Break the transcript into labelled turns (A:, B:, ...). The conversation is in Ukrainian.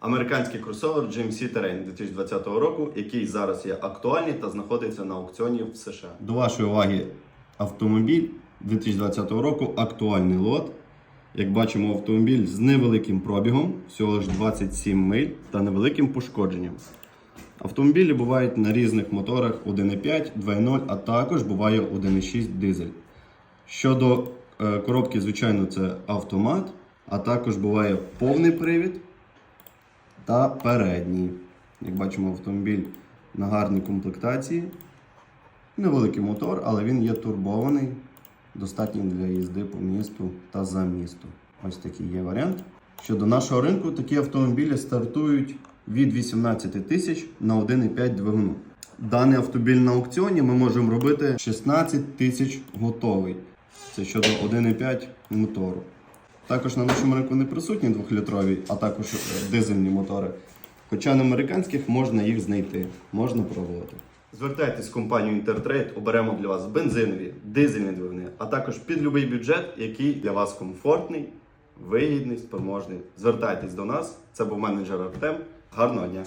A: Американський кросовер GMC Terrain 2020 року, який зараз є актуальний та знаходиться на аукціоні в США. До вашої уваги автомобіль 2020 року, актуальний лот. Як бачимо, автомобіль з невеликим пробігом, всього лише 27 миль та невеликим пошкодженням. Автомобілі бувають на різних моторах 1.5, 2.0, а також буває 1.6 дизель. Щодо е, коробки, звичайно, це автомат, а також буває повний привід та передній. Як бачимо, автомобіль на гарній комплектації. Невеликий мотор, але він є турбований, достатній для їзди по місту та за місто. Ось такий є варіант. Щодо нашого ринку, такі автомобілі стартують від 18 тисяч на 1,5 двигуну. Даний автомобіль на аукціоні ми можемо робити 16 тисяч готовий. Це щодо 1,5 мотору. Також на нашому ринку не присутні 2-літрові, а також е, дизельні мотори. Хоча на американських можна їх знайти, можна пробувати. Звертайтесь в компанію Інтертрейд, оберемо для вас бензинові, дизельні двигуни, а також під будь-який бюджет, який для вас комфортний, вигідний, спроможний. Звертайтесь до нас. Це був менеджер Артем. Гарного дня!